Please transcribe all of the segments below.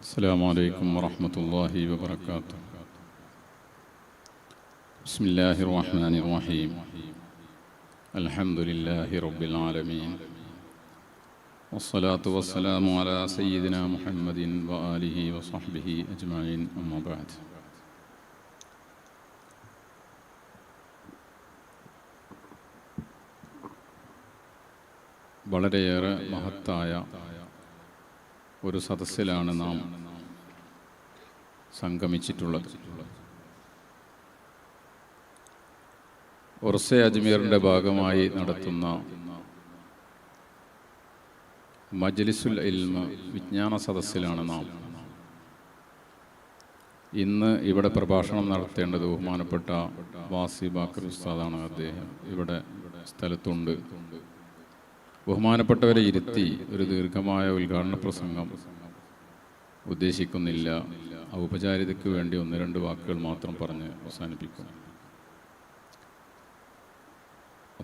السلام عليكم ورحمة الله وبركاته بسم الله الرحمن الرحيم الحمد لله رب العالمين والصلاة والسلام على سيدنا محمد وآله وصحبه أجمعين أما بعد വളരെയേറെ മഹത്തായ ഒരു സദസ്സിലാണ് നാം സംഗമിച്ചിട്ടുള്ളത്. ഒർസെ അജ്മീറിന്റെ ഭാഗമായി നടത്തുന്ന മജ്ലിസുൽ ഇൽമ വിജ്ഞാന സദസ്സിലാണ് നാം ഇന്ന് ഇവിടെ പ്രഭാഷണം നടത്തേണ്ടത് ബഹുമാനപ്പെട്ട വാസി ബാക്കർ ഉസ്താദാണ്. അദ്ദേഹം ഇവിടെ സ്ഥലത്തുണ്ട്. ബഹുമാനപ്പെട്ടവരെ ഇരുത്തി ഒരു ദീർഘമായ ഉദ്ഘാടന പ്രസംഗം ഉദ്ദേശിക്കുന്നില്ല. ഔപചാരികതയ്ക്ക് വേണ്ടി ഒന്ന് രണ്ട് വാക്കുകൾ മാത്രം പറഞ്ഞ് അവസാനിപ്പിക്കും.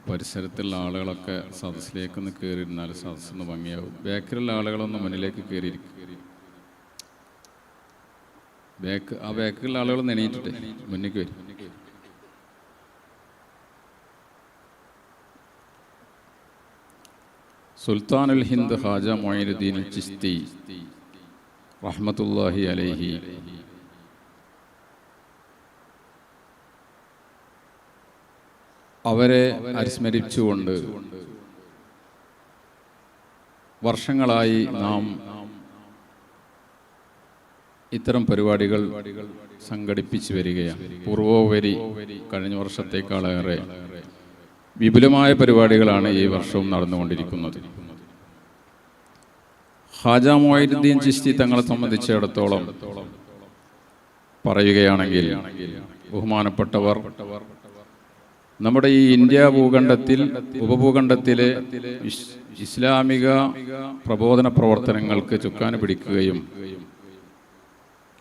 പരിസരത്തുള്ള ആളുകളൊക്കെ സദസ്സിലേക്കൊന്ന് കയറിയിരുന്നാൽ സദസ്സൊന്ന് ഭംഗിയാവും. ബാക്കിലുള്ള ആളുകളൊന്ന് മുന്നിലേക്ക് കയറിയിരിക്കും ബാക്ക് ആ ബാക്കിലുള്ള ആളുകൾ നെണീറ്റിട്ടെ മുന്നിലേക്ക് വരും. സുൽത്താനുൽ ഹിന്ദ് ഹാജ മൊയിനുദ്ദീൻ ചിസ്തി റഹ്മത്തുല്ലാഹി അലൈഹി. അവരെ അനുസ്മരിച്ചുകൊണ്ട് വർഷങ്ങളായി നാം ഇത്തരം പരിപാടികൾ സംഘടിപ്പിച്ചു വരികയാണ്. പൂർവോപരി കഴിഞ്ഞ വർഷത്തേക്കാളേറെ വിപുലമായ പരിപാടികളാണ് ഈ വർഷവും നടന്നുകൊണ്ടിരിക്കുന്നത്. ഹാജ മൊയ്നുദ്ദീൻ ചിസ്തി തങ്ങളെ സംബന്ധിച്ചിടത്തോളം പറയുകയാണെങ്കിൽ ബഹുമാനപ്പെട്ടവർ നമ്മുടെ ഈ ഇന്ത്യ ഭൂഖണ്ഡത്തിൽ ഉപഭൂഖണ്ഡത്തിലെ ഇസ്ലാമിക പ്രബോധന പ്രവർത്തനങ്ങൾക്ക് ചുക്കാൻ പിടിക്കുകയും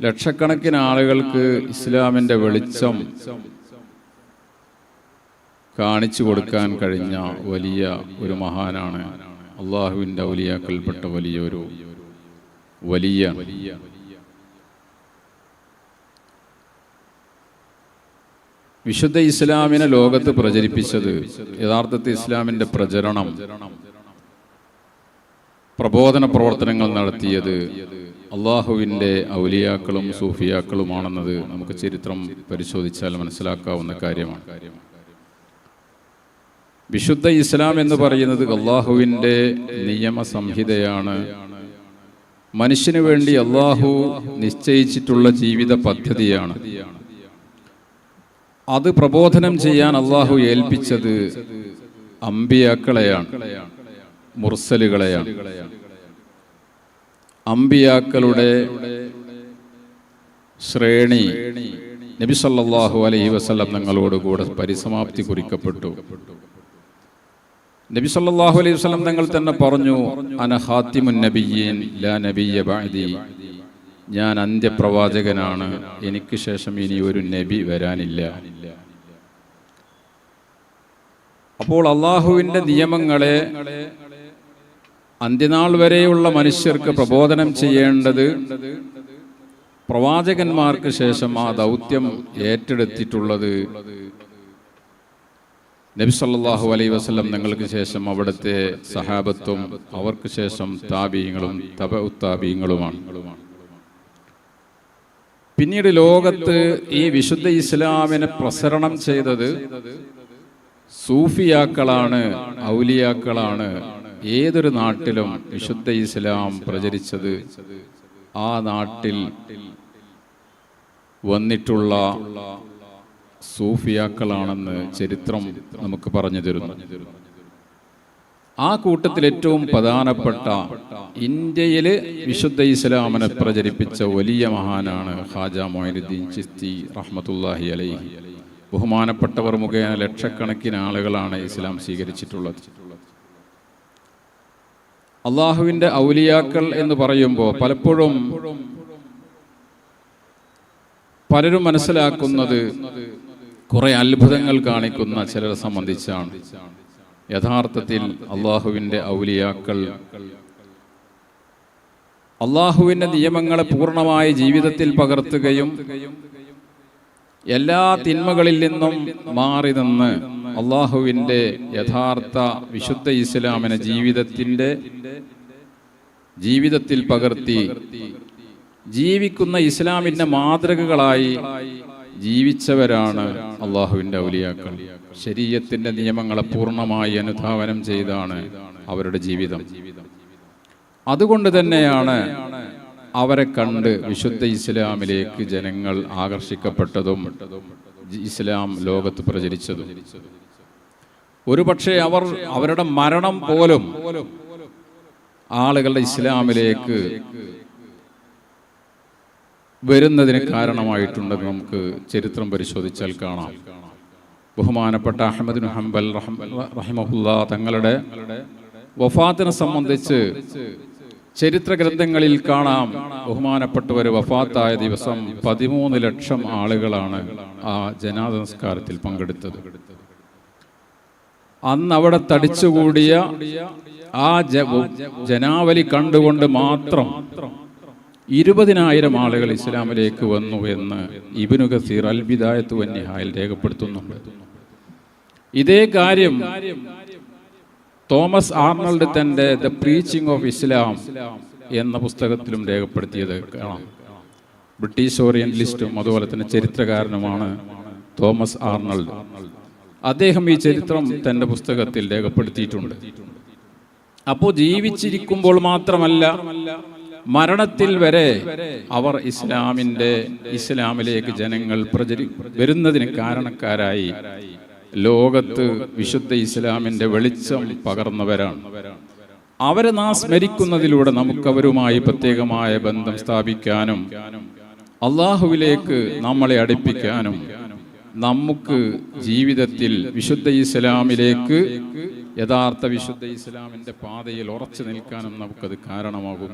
ലക്ഷക്കണക്കിന് ആളുകൾക്ക് ഇസ്ലാമിന്റെ വെളിച്ചം കാണിച്ചു കൊടുക്കാൻ കഴിഞ്ഞ വലിയ ഒരു മഹാനാണ്. അള്ളാഹുവിന്റെ ഔലിയാക്കൽപ്പെട്ട വലിയൊരു വലിയ വിശുദ്ധ ഇസ്ലാമിനെ ലോകത്ത് പ്രചരിപ്പിച്ചത് യഥാർത്ഥത്തിൽ ഇസ്ലാമിന്റെ പ്രചരണം പ്രബോധന പ്രവർത്തനങ്ങൾ നടത്തിയത് അള്ളാഹുവിന്റെ ഔലിയാക്കളും സൂഫിയാക്കളുമാണെന്നത് നമുക്ക് ചരിത്രം പരിശോധിച്ചാൽ മനസ്സിലാക്കാവുന്ന കാര്യമാണ്. വിശുദ്ധ ഇസ്ലാം എന്ന് പറയുന്നത് അള്ളാഹുവിന്റെ നിയമസംഹിതയാണ്. മനുഷ്യന് വേണ്ടി അള്ളാഹു നിശ്ചയിച്ചിട്ടുള്ള ജീവിത പദ്ധതിയാണ്. അത് പ്രബോധനം ചെയ്യാൻ അള്ളാഹു ഏൽപ്പിച്ചത് അമ്പിയാക്കളെയാണ് മുർസലുകളെയാണ്. അമ്പിയാക്കളുടെ ശ്രേണി നബി സല്ലല്ലാഹു അലൈഹി വസല്ലം തങ്ങളോട് കൂടെ പരിസമാപ്തി കുറിക്കപ്പെട്ടു. നബി സല്ലല്ലാഹു അലൈഹി വസല്ലം തങ്ങൾ തന്നെ പറഞ്ഞു അന ഖാത്തിമുൻ നബിയ്യീൻ ലാ നബിയ്യ ബഅദി. ഞാൻ അന്ത്യപ്രവാചകനാണ്. എനിക്ക് ശേഷം ഇനി ഒരു നബി വരാനില്ല. അപ്പോൾ അള്ളാഹുവിന്റെ നിയമങ്ങളെ അന്ത്യനാൾ വരെയുള്ള മനുഷ്യർക്ക് പ്രബോധനം ചെയ്യേണ്ടത് പ്രവാചകന്മാർക്ക് ശേഷം ആ ദൗത്യം ഏറ്റെടുത്തിട്ടുള്ളത് നബി സല്ലാഹു അലൈ വസ്ലം ഞങ്ങൾക്ക് ശേഷം അവിടുത്തെ സഹാബത്വം അവർക്ക് ശേഷം താബീങ്ങളും തപ ഉത്താബീങ്ങളുമാണ് പിന്നീട് ലോകത്ത് ഈ വിശുദ്ധ ഇസ്ലാമിനെ പ്രസരണം ചെയ്തത് സൂഫിയാക്കളാണ് ഔലിയാക്കളാണ്. ഏതൊരു നാട്ടിലും വിശുദ്ധ ഇസ്ലാം പ്രചരിച്ചത് ആ നാട്ടിൽ വന്നിട്ടുള്ള സൂഫിയാക്കളാണെന്ന് ചരിത്രം നമുക്ക് പറഞ്ഞു തരുന്നു. ആ കൂട്ടത്തിൽ ഏറ്റവും പ്രധാനപ്പെട്ട ഇന്ത്യയിൽ വിശുദ്ധ ഇസ്ലാമിനെ പ്രചരിപ്പിച്ച വലിയ മഹാനാണ് ഹാജ മൊയിനുദ്ദീൻ ചിസ്തി റഹ്മത്തുല്ലാഹി അലൈഹി. ബഹുമാനപ്പെട്ടവർ മുഖേന ലക്ഷക്കണക്കിന് ആളുകളാണ് ഇസ്ലാം സ്വീകരിച്ചിട്ടുള്ളത്. അള്ളാഹുവിന്റെ ഔലിയാക്കൾ എന്ന് പറയുമ്പോൾ പലപ്പോഴും പലരും മനസ്സിലാക്കുന്നത് കുറെ അത്ഭുതങ്ങൾ കാണിക്കുന്ന ചിലരെ സംബന്ധിച്ചാണ്. യഥാർത്ഥത്തിൽ അള്ളാഹുവിന്റെ ഔലിയാക്കൾ അള്ളാഹുവിന്റെ നിയമങ്ങളെ പൂർണമായി ജീവിതത്തിൽ പകർത്തുകയും എല്ലാ തിന്മകളിൽ നിന്നും മാറി നിന്ന് അള്ളാഹുവിന്റെ യഥാർത്ഥ വിശുദ്ധ ഇസ്ലാമിനെ ജീവിതത്തിന്റെ ജീവിതത്തിൽ പകർത്തി ജീവിക്കുന്ന ഇസ്ലാമിന്റെ മാതൃകകളായി ജീവിച്ചവരാണ് അള്ളാഹുവിന്റെ ഔലിയാക്കൾ. ശരീരത്തിന്റെ നിയമങ്ങളെ പൂർണമായി അനുധാവനം ചെയ്താണ് അവരുടെ ജീവിതം. അതുകൊണ്ട് തന്നെയാണ് അവരെ കണ്ട് വിശുദ്ധ ഇസ്ലാമിലേക്ക് ജനങ്ങൾ ആകർഷിക്കപ്പെട്ടതും ഇസ്ലാം ലോകത്ത് പ്രചരിച്ചതും. ഒരുപക്ഷെ അവർ അവരുടെ മരണം പോലും ആളുകളുടെ ഇസ്ലാമിലേക്ക് വരുന്നതിന് കാരണമായിട്ടുണ്ടെന്ന് നമുക്ക് ചരിത്രം പരിശോധിച്ചാൽ കാണാം. ബഹുമാനപ്പെട്ട അഹമ്മദ് ഹംബൽ റഹിമഹുല്ല തങ്ങളുടെ വഫാത്തിനെ സംബന്ധിച്ച് ചരിത്ര ഗ്രന്ഥങ്ങളിൽ കാണാം. ബഹുമാനപ്പെട്ടവർ വഫാത്തായ ദിവസം പതിമൂന്ന് ലക്ഷം ആളുകളാണ് ആ ജനാദ നമസ്കാരത്തിൽ പങ്കെടുത്തത്. അന്ന് അവിടെ തടിച്ചുകൂടിയ ആ ജനാവലി കണ്ടുകൊണ്ട് മാത്രം ഇരുപതിനായിരം ആളുകൾ ഇസ്ലാമിലേക്ക് വന്നു എന്ന് ഇബിനു ഖസീർ അൽ ബിദായത്ത് വന്യഹായിൽ രേഖപ്പെടുത്തുന്നുണ്ട്. ഇതേ കാര്യം തോമസ് ആർണൾഡ് തന്റെ ദ പ്രീച്ചിങ് ഓഫ് ഇസ്ലാം എന്ന പുസ്തകത്തിലും രേഖപ്പെടുത്തിയത് കാണാം. ബ്രിട്ടീഷ് ഓറിയന്റലിസ്റ്റും അതുപോലെ തന്നെ ചരിത്രകാരനുമാണ് തോമസ് ആർണൾഡ്. അദ്ദേഹം ഈ ചരിത്രം തന്റെ പുസ്തകത്തിൽ രേഖപ്പെടുത്തിയിട്ടുണ്ട്. അപ്പോൾ ജീവിച്ചിരിക്കുമ്പോൾ മാത്രമല്ല മരണത്തിൽ വരെ അവർ ഇസ്ലാമിന്റെ ഇസ്ലാമിലേക്ക് ജനങ്ങൾ പ്രചരി വരുന്നതിന് കാരണക്കാരായി ലോകത്ത് വിശുദ്ധ ഇസ്ലാമിന്റെ വെളിച്ചം പകർന്നവരാണ്. അവരെ നാം സ്മരിക്കുന്നതിലൂടെ നമുക്കവരുമായി പ്രത്യേകമായ ബന്ധം സ്ഥാപിക്കാനും അള്ളാഹുവിലേക്ക് നമ്മളെ അടുപ്പിക്കാനും നമുക്ക് ജീവിതത്തിൽ വിശുദ്ധ ഇസ്ലാമിലേക്ക് യഥാർത്ഥ വിശുദ്ധ ഇസ്ലാമിന്റെ പാതയിൽ ഉറച്ചു നിൽക്കാനും നമുക്കത് കാരണമാകും.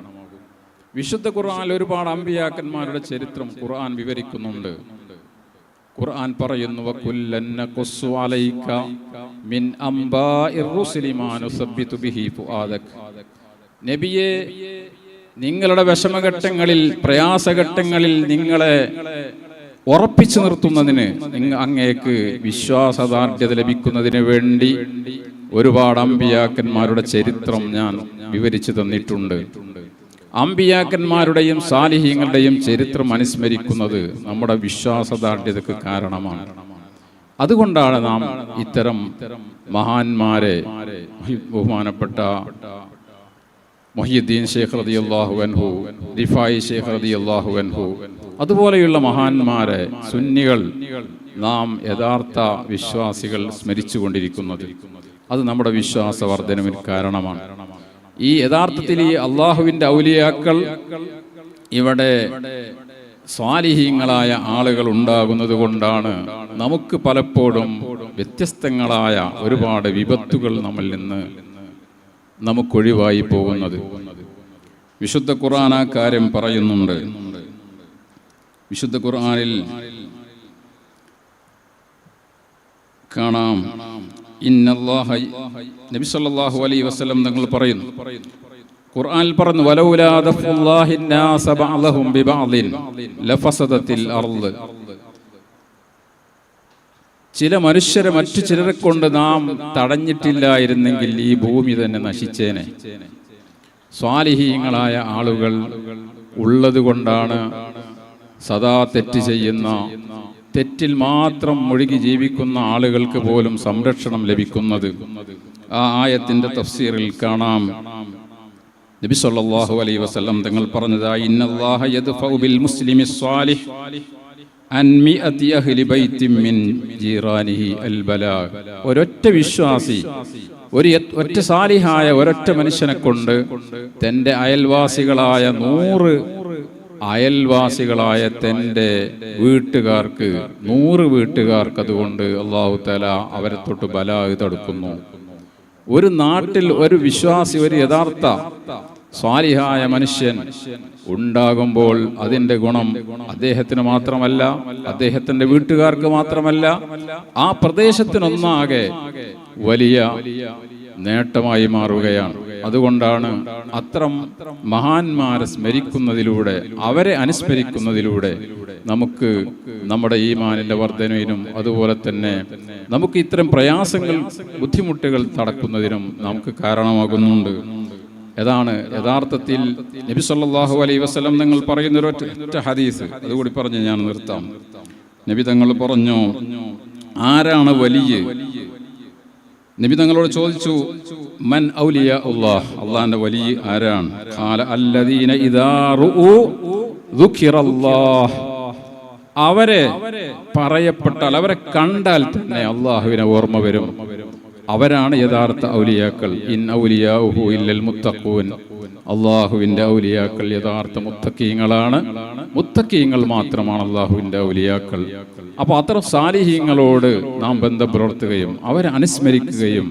വിശുദ്ധ ഖുർആൻ ഒരുപാട് അമ്പിയാക്കന്മാരുടെ ചരിത്രം ഖുർആൻ വിവരിക്കുന്നുണ്ട്. ഖുർആൻ പറയുന്നു മിൻ നബിയെ നിങ്ങളുടെ വിഷമഘട്ടങ്ങളിൽ പ്രയാസഘട്ടങ്ങളിൽ നിങ്ങളെ ഉറപ്പിച്ചു നിർത്തുന്നതിന് നിങ്ങ അങ്ങേക്ക് വിശ്വാസദാർഢ്യത ലഭിക്കുന്നതിന് വേണ്ടി ഒരുപാട് അമ്പിയാക്കന്മാരുടെ ചരിത്രം ഞാൻ വിവരിച്ചു തന്നിട്ടുണ്ട്. അമ്പിയാക്കന്മാരുടെയും സാലിഹ്യങ്ങളുടെയും ചരിത്രം അനുസ്മരിക്കുന്നത് നമ്മുടെ വിശ്വാസദാർഢ്യതക്ക് കാരണമാണ്. അതുകൊണ്ടാണ് നാം ഇത്തരം മഹാന്മാരെ ബഹുമാനപ്പെട്ട മൊഹിയുദ്ദീൻ ഷേഖ് റതി അള്ളാഹു അൻഹു റിഫായി ഷേഖ് റതി അള്ളാഹു അൻഹു അതുപോലെയുള്ള മഹാന്മാരെ സുന്നികൾ നാം യഥാർത്ഥ വിശ്വാസികൾ സ്മരിച്ചുകൊണ്ടിരിക്കുന്നത്. അത് നമ്മുടെ വിശ്വാസവർദ്ധനവിന് കാരണമാണ്. ഈ യഥാർത്ഥത്തിൽ ഈ അള്ളാഹുവിന്റെ ഔലിയാക്കൾ ഇവിടെ സ്വാലിഹീങ്ങളായ ആളുകൾ ഉണ്ടാകുന്നത് കൊണ്ടാണ് നമുക്ക് പലപ്പോഴും വ്യത്യസ്തങ്ങളായ ഒരുപാട് വിപത്തുകൾ നമ്മിൽ നിന്ന് നമുക്കൊഴിവായി പോകുന്നത്. വിശുദ്ധ ഖുർആൻ ആ കാര്യം പറയുന്നുണ്ട്. വിശുദ്ധ ഖുർആനിൽ കാണാം. നബി സല്ലല്ലാഹു അലൈഹി വസല്ലം തങ്ങൾ പറയുന്നു ഖുർആനിൽ പറഞ്ഞു വലൗലാ ദഫുല്ലാഹി നാസ ബഅദഹും ബിബഅദിൻ അർൾ ചില മനുഷ്യരെ മറ്റു ചിലരെ കൊണ്ട് നാം തടഞ്ഞിട്ടില്ലായിരുന്നെങ്കിൽ ഈ ഭൂമി തന്നെ നശിച്ചേനെ. സ്വാലിഹീങ്ങളായ ആളുകൾ ഉള്ളത് കൊണ്ടാണ് സദാ തെറ്റ് ചെയ്യുന്ന തെറ്റിൽ മാത്രം മുഴുകി ജീവിക്കുന്ന ആളുകൾക്ക് പോലും സംരക്ഷണം ലഭിക്കുന്നത് ആ ആയത്തിന്റെ തഫ്സീറിൽ കാണാം. നബി സല്ലല്ലാഹു അലൈഹി വസല്ലം തങ്ങൾ പറഞ്ഞതായി ഇന്നല്ലാഹ യദ്ഫഉ ബിൽ മുസ്ലിമി സ്വാലിഹ് അൻ മിഅതി അഹ്ലി ബൈത്തിൻ മിൻ ജീറാനിഹി അൽ ബലാ. ഒരൊറ്റ വിശ്വാസി ഒരു ഒറ്റ സാലിഹായ ഒരൊറ്റ മനുഷ്യനെ കൊണ്ട് തന്റെ അയൽവാസികളായ നൂറ് അയൽവാസികളായ തന്റെ വീട്ടുകാർക്ക് നൂറ് വീട്ടുകാർക്ക് അതുകൊണ്ട് അള്ളാഹു തല അവരെ തൊട്ട് ബലാഹ് തടുക്കുന്നു. ഒരു നാട്ടിൽ ഒരു വിശ്വാസി ഒരു യഥാർത്ഥ സ്വാലിഹായ മനുഷ്യൻ ഉണ്ടാകുമ്പോൾ അതിന്റെ ഗുണം അദ്ദേഹത്തിന് മാത്രമല്ല അദ്ദേഹത്തിന്റെ വീട്ടുകാർക്ക് മാത്രമല്ല ആ പ്രദേശത്തിനൊന്നാകെ വലിയ നേട്ടമായി മാറുകയാണ്. അതുകൊണ്ടാണ് അത്രം മഹാന്മാരെ സ്മരിക്കുന്നതിലൂടെ അവരെ അനുസ്മരിക്കുന്നതിലൂടെ നമുക്ക് നമ്മുടെ ഈ മാനിന്റെ വർധനവിനും അതുപോലെ തന്നെ നമുക്ക് ഇത്തരം പ്രയാസങ്ങൾ ബുദ്ധിമുട്ടുകൾ തടക്കുന്നതിനും നമുക്ക് കാരണമാകുന്നുണ്ട്. ഏതാണ് യഥാർത്ഥത്തിൽ നബി സല്ലല്ലാഹു അലൈഹി വസല്ലം നിങ്ങൾ പറയുന്ന ഒരു ഒറ്റ ഹദീസ്. അതുകൂടി പറഞ്ഞ് ഞാൻ നിർത്താം. നബി തങ്ങൾ പറഞ്ഞു ആരാണ് വലിയ? നബി തങ്ങളോട് ചോദിച്ചു മൻ ഔലിയ അള്ളാഹ്? അള്ളാഹിന്റെ വലിയ ആരാണ്? ഖാല അല്ലദീന അവരെ പറയപ്പെട്ടാൽ അവരെ കണ്ടാൽ തന്നെ അള്ളാഹുവിനെ ഓർമ്മ വരും. അവരാണ് യഥാർത്ഥ ഔലിയാക്കൾ. ഇൻ ഔലിയാഹു ഇല്ലൽ മുത്തഖൂൻ. അള്ളാഹുവിന്റെ ഔലിയാക്കൾ യഥാർത്ഥ മുത്തക്കീങ്ങളാണ് മുത്തക്കീങ്ങൾ മാത്രമാണ് അള്ളാഹുവിന്റെ ഔലിയാക്കൾ. അപ്പൊ അത്ര സാലിഹീങ്ങളോട് നാം ബന്ധം പുലർത്തുകയും അവരെ അനുസ്മരിക്കുകയും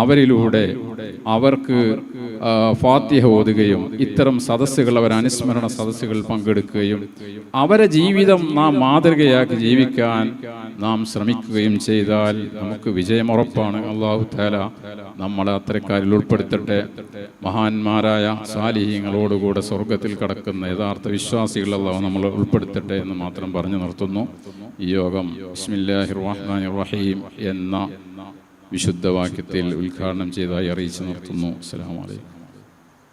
അവരിലൂടെ അവർക്ക് ഫാത്തിഹ ഓതുകയും ഇത്തരം സദസ്സുകൾ അവർ അനുസ്മരണ സദസ്സുകൾ പങ്കെടുക്കുകയും അവരെ ജീവിതം നാം മാതൃകയാക്കി ജീവിക്കാൻ നാം ശ്രമിക്കുകയും ചെയ്താൽ നമുക്ക് വിജയമുറപ്പാണ് അള്ളാഹു താല നമ്മളെ അത്തരക്കാരിൽ ഉൾപ്പെടുത്തട്ടെ. മഹാന്മാരായ സാലിഹ്യങ്ങളോടുകൂടെ സ്വർഗത്തിൽ കടക്കുന്ന യഥാർത്ഥ വിശ്വാസികൾ അള്ളാഹു നമ്മൾ ഉൾപ്പെടുത്തട്ടെ എന്ന് മാത്രം പറഞ്ഞു നിർത്തുന്നു. ഈ യോഗം ബിസ്മില്ലാഹിർ റഹീം എന്ന വിശുദ്ധ വാക്യത്തിൽ ഉദ്ഘാടനം ചെയ്തതായി അറിയിച്ചു നിർത്തുന്നു. അസ്സലാമു അലൈക്കും.